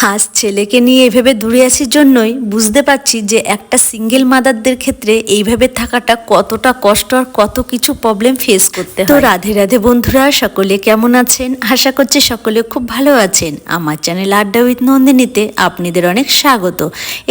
হাঁস ছেলেকে নিয়ে এভাবে দূরে আসির জন্যই বুঝতে পারছি যে একটা সিঙ্গেল মাদারদের ক্ষেত্রে এইভাবে থাকাটা কতটা কষ্ট আর কত কিছু প্রবলেম ফেস করতে হয়। তো রাধে রাধে বন্ধুরা সকলে কেমন আছেন? আশা করছি সকলে খুব ভালো আছেন। আমার চ্যানেল আড্ডা উইথ নন্দিনীতে আপনাদের অনেক স্বাগত।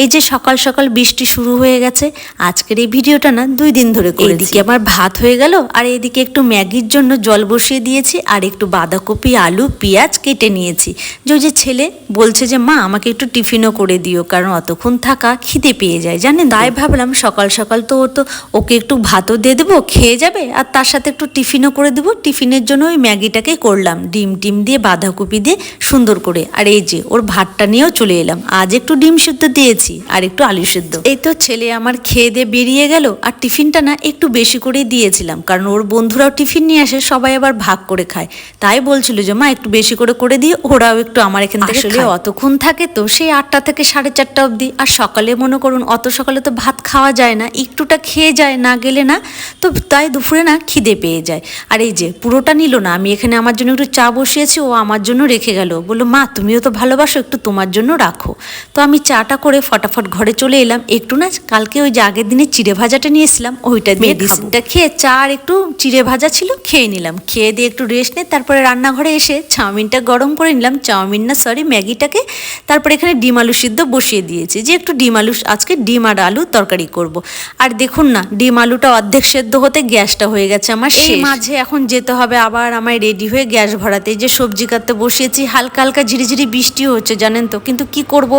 এই যে সকাল সকাল বৃষ্টি শুরু হয়ে গেছে আজকের এই ভিডিওটা না দুই দিন ধরে করে এদিকে আমার ভাত হয়ে গেল আর এদিকে একটু ম্যাগির জন্য জল বসিয়ে দিয়েছি আর একটু বাঁধাকপি আলু পেঁয়াজ কেটে নিয়েছি। যে যে ছেলে বলছে যে মা আমাকে একটু টিফিনও করে দিও কারণ অতক্ষণ থাকা খিদে পেয়ে যায় জানেন? তাই ভাবলাম সকাল সকাল তো তো ওকে একটু ভাতও দিয়ে দেবো খেয়ে যাবে আর তার সাথে একটু টিফিনও করে দেবো। টিফিনের জন্য ওই ম্যাগিটাকে করলাম ডিম টিম দিয়ে বাঁধাকপি দিয়ে সুন্দর করে। আর এই যে ওর ভাতটা নিয়েও চলে এলাম। আজ একটু ডিম সিদ্ধ দিয়েছি আর একটু আলু সিদ্ধ। এই তো ছেলে আমার খেয়ে দিয়ে বেরিয়ে গেল আর টিফিনটা না একটু বেশি করেই দিয়েছিলাম কারণ ওর বন্ধুরাও টিফিন নিয়ে আসে সবাই আবার ভাগ করে খায়। তাই বলছিল যে মা একটু বেশি করে করে দিয়ে ওরাও একটু আমার এখান থেকে আসলে অতক্ষণ থাকে তো সেই আটটা থেকে সাড়ে চারটা অবধি। আর সকালে মনে করুন অত সকালে তো ভাত খাওয়া যায় না একটুটা খেয়ে যায় না গেলে না তো তাই দুপুরে না খিদে পেয়ে যায়। আর এই যে পুরোটা নিল না আমি এখানে আমার জন্য একটু চা বসিয়েছি ও আমার জন্য রেখে গেল। বলল মা তুমিও তো ভালোবাসো একটু তোমার জন্য রাখো। তো আমি চাটা করে ফটাফট ঘরে চলে এলাম। একটু না কালকে ওই যে আগের দিনে চিড়ে ভাজাটা নিয়েছিলাম ওইটা দিয়ে মেডিসিনটা খেয়ে চা আর একটু চিড়ে ভাজা ছিল খেয়ে নিলাম। খেয়ে দিয়ে একটু রেস্ট নিয়ে তারপরে রান্নাঘরে এসে চাউমিনটা গরম করে নিলাম। চাউমিন না সরি ম্যাগিটাকে তারপরে এখানে ডিম আলু সিদ্ধ বসিয়ে দিয়েছি। যে একটু ডিম আলু আজকে ডিম আর আলু তরকারি করব। আর দেখুন না ডিম আলুটা অর্ধেক সেদ্ধ হতে গ্যাসটা হয়ে গেছে আমার সেই মাঝে এখন যেতে হবে আবার আমায় রেডি হয়ে গ্যাস ভরাতে। যে সবজি কাটতে বসিয়েছি হালকা হালকা ঝিরিঝিরি বৃষ্টি হচ্ছে জানেন তো। কিন্তু কি করব?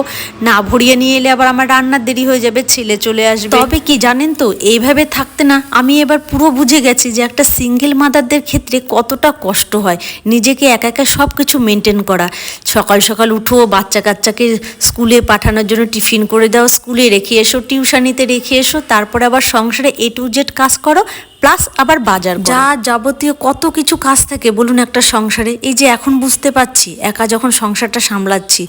না ভরিয়ে নিয়ে এলে আবার আমার রান্নার দেরি হয়ে যাবে ছেলে চলে আসবে। তবে কি জানেন তো এইভাবে থাকতে না আমি এবার পুরো বুঝে গেছি যে একটা সিঙ্গেল মাদারদের ক্ষেত্রে কতটা কষ্ট হয়। নিজেকে একা একা সব কিছু মেনটেন করা। সকাল সকাল উঠো বাচ্চা কাচ্চাকে স্কুলে পাঠানোর জন্য টিফিন করে দাও, স্কুলে রেখে এসো, টিউশানিতে রেখে এসো, তারপরে আবার সংসারে এ টু জেড কাজ করো প্লাস আবার বাজার যা যাবতীয় কত কিছু কাজ থাকে বলুন একটা সংসারে। এই যে এখন বুঝতে পারছি একা যখন সংসারটা সামলাচ্ছি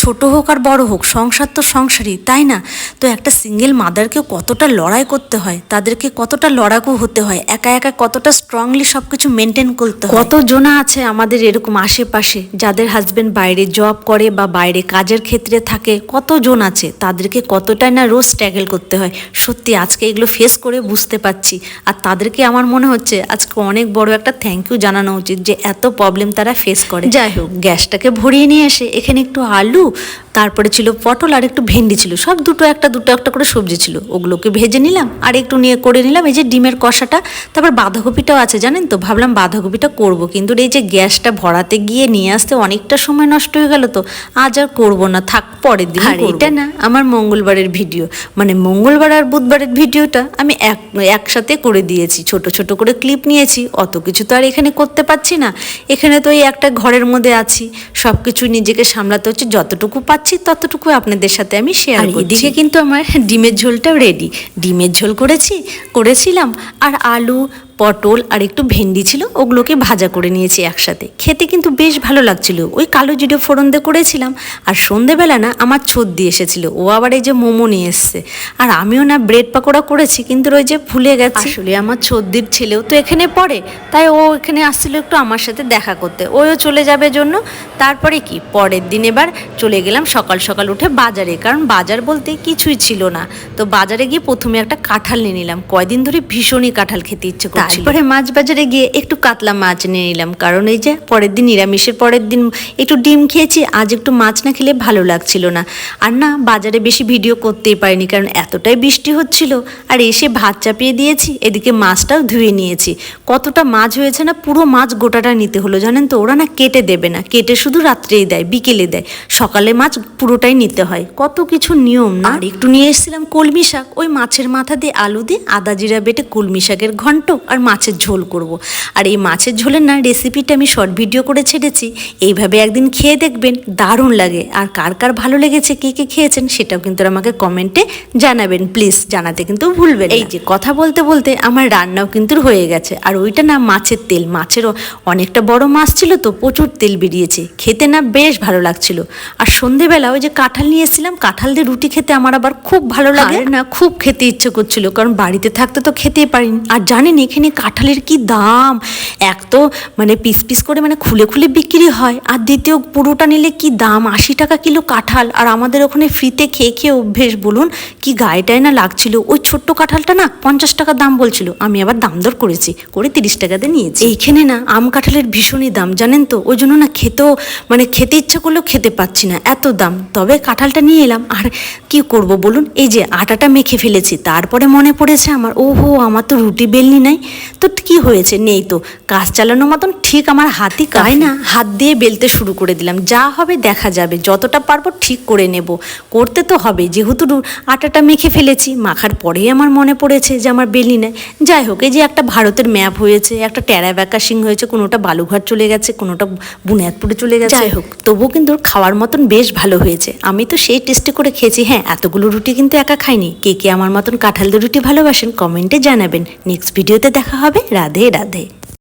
ছোট হোক আর বড় হোক সংসার তো সংসারই তাই না? তো একটা সিঙ্গেল মাদারকেও কতটা লড়াই করতে হয় তাদেরকে কতটা লড়াকু হতে হয় একা একা কতটা স্ট্রংলি সব কিছু মেনটেন করতে হয়? কত জনা আছে আমাদের এরকম আশেপাশে যাদের হাজব্যান্ড বাইরে জব করে বা বাইরে কাজের ক্ষেত্রে থাকে কত জন আছে? তাদেরকে কতটাই না রোজ স্ট্যাগল করতে হয়? সত্যি আজকে এগুলো ফেস করে বুঝতে পারছি আর তাদেরকে আমার মনে হচ্ছে আজকে অনেক বড় একটা থ্যাংক ইউ জানানো উচিত যে এত প্রবলেম তারা ফেস করে। যাই হোক। গ্যাসটাকে ভরিয়ে নিয়ে এসে এখানে একটু আলু তারপরে ছিল পটল আর একটু ভেন্ডি ছিল। সব দুটো একটা দুটো একটা করে সবজি ছিল। ওগুলোকে ভেজে নিলাম আর একটু নিয়ে করে নিলাম। এই যে ডিমের কষাটা তারপর বাঁধাকপিটাও আছে জানেন তো? ভাবলাম বাঁধাকপিটা করব। কিন্তু এই যে গ্যাসটা ভরাতে গিয়ে নিয়ে আসতে অনেকটা সময় নষ্ট হয়ে গেল তো। আজ আর করব না। থাক পরের দিন আর এটা না আমার মঙ্গলবারের ভিডিও। মানে মঙ্গলবার আর বুধবারের ভিডিওটা আমি এক একসাথে করে দিয়েছি। ছোট ছোট করে ক্লিপ নিয়েছি। অত কিছু তো আর এখানে করতে পারছি না। এখানে তো এই একটা ঘরের মধ্যে আছি। সব কিছু নিজেকে সামলাতে হচ্ছে। যতটুকু পাচ্ছি ততটুকু আপনাদের সাথে আমি শেয়ার করি এদিকে কিন্তু আমার ডিমের ঝোলটাও রেডি ডিমের ঝোল করেছি করেছিলাম। আর আলু পটল আর একটু ভেন্ডি ছিল, ওগুলোকে ভাজা করে নিয়েছি একসাথে। খেতে কিন্তু বেশ ভালো লাগছিল। ওই কালো জিরে ফোড়ন দিয়ে করেছিলাম আর সন্ধেবেলা না আমার দিয়ে এসেছিল। ও আবার এই যে মোমো নিয়ে এসছে। আর আমিও না ব্রেড পাকোড়া করেছি, কিন্তু ওই যে ভুলে গেছে। আসলে আমার ছোদ্দির ছেলেও তো এখানে পড়ে, তাই ও এখানে আসছিল একটু আমার সাথে দেখা করতে। ওও চলে যাবে জন্য। তারপরে কি? পরের দিন এবার চলে গেলাম সকাল সকাল উঠে বাজারে, কারণ বাজার বলতে কিছুই ছিল না। তো বাজারে গিয়ে প্রথমে একটা কাঁঠাল নিয়ে নিলাম। কয়দিন ধরে ভীষণই কাঁঠাল খেতে ইচ্ছে করছিল তারপরে মাছ বাজারে গিয়ে একটু কাতলা মাছ নিয়ে নিলাম। কারণ এই যে পরের দিন নিরামিষের পরের দিন একটু ডিম খেয়েছি, আজ একটু মাছ না খেলে ভালো লাগছিল না। আর না, বাজারে বেশি ভিডিও করতেই পারিনি, কারণ এতটাই বৃষ্টি হচ্ছিল। আর এসে ভাত চাপিয়ে দিয়েছি, এদিকে মাছটাও ধুয়ে নিয়েছি। কতটা মাছ হয়েছে না, পুরো মাছ গোটাটা নিতে হলো, জানেন তো? ওরা না কেটে দেবে না, কেটে শুধু রাত্রেই দেয়, বিকেলে দেয়। সকালে মাছ পুরোটাই নিতে হয়, কত কিছু নিয়ম না? আর একটু নিয়ে এসেছিলাম কলমি শাক, ওই মাছের মাথা দিয়ে আলু দিয়ে আদা জিরা বেটে কলমি শাকের ঘন্ট, আর মাছের ঝোল করব। আর এই মাছের ঝোলের না রেসিপিটা আমি শর্ট ভিডিও করে ছেড়েছি। এইভাবে একদিন খেয়ে দেখবেন দারুণ লাগে। আর কার কার ভালো লেগেছে কে কে খেয়েছেন সেটাও কিন্তু আমাকে কমেন্টে জানাবেন। প্লিজ জানাতে কিন্তু ভুলবেন এই যে কথা বলতে বলতে আমার রান্নাও কিন্তু হয়ে গেছে। আর ওইটা না মাছের তেল। মাছেরও অনেকটা বড় মাছ ছিল তো প্রচুর তেল বেরিয়েছে। খেতে না বেশ ভালো লাগছিল। আর সন্ধেবেলা ওই যে কাঁঠাল নিয়ে এসেছিলাম কাঁঠাল দিয়ে রুটি খেতে আমার আবার খুব ভালো লাগে। না খুব খেতে ইচ্ছে করছিল। কারণ বাড়িতে থাকতে তো খেতেই পারিনি। আর জানেন এখানে এখানে কাঁঠালের কি দাম? এক তো মানে পিস পিস করে মানে খুলে খুলে বিক্রি হয়। আর দ্বিতীয়, পুরোটা নিলে কি দাম? আশি টাকা কিলো কাঁঠাল। আর আমাদের ওখানে ফ্রিতে খেয়ে খেয়ে অভ্যেস, বলুন, কি গায়েটায় না লাগছিল? ওই ছোট্ট কাঁঠালটা না পঞ্চাশ টাকা দাম বলছিল। আমি আবার দাম দর করেছি, করে তিরিশ টাকাতে নিয়েছি। এইখানে না আম কাঁঠালের ভীষণই দাম, জানেন তো? ওই জন্য না খেতেও মানে খেতে ইচ্ছা করলেও খেতে পাচ্ছি না, এত দাম। তবে কাঁঠালটা নিয়ে এলাম। আর কি করব বলুন? এই যে আটাটা মেখে ফেলেছি, তারপরে মনে পড়েছে আমার ও হো আমার তো রুটি বেলনি নাই। তো কি হয়েছে? নেই তো। কাজ চালানোর মতন ঠিক আমার হাতই তাই না? হাত দিয়ে বেলতে শুরু করে দিলাম। যা হবে দেখা যাবে। যতটা পারব ঠিক করে নেব। করতে তো হবে। যেহেতু আটাটা মেখে ফেলেছি মাখার পরেই আমার মনে পড়েছে যে আমার বেলি নেই। যাই হোক এই যে একটা ভারতের ম্যাপ হয়েছে একটা টেরা ব্যাকা সিং হয়েছে কোনোটা বালুঘাট চলে গেছে কোনোটা বুনিয়াদপুরে চলে গেছে। যাই হোক। তবুও কিন্তু খাওয়ার মতন বেশ ভালো হয়েছে। আমি তো সেই টেস্টে করে খেয়েছি। হ্যাঁ এতগুলো রুটি কিন্তু একা খাইনি। কে কে আমার মতন কাঁঠাল রুটি ভালোবাসেন কমেন্টে জানাবেন। নেক্সট ভিডিওতে দেখা হবে। রাধে রাধে।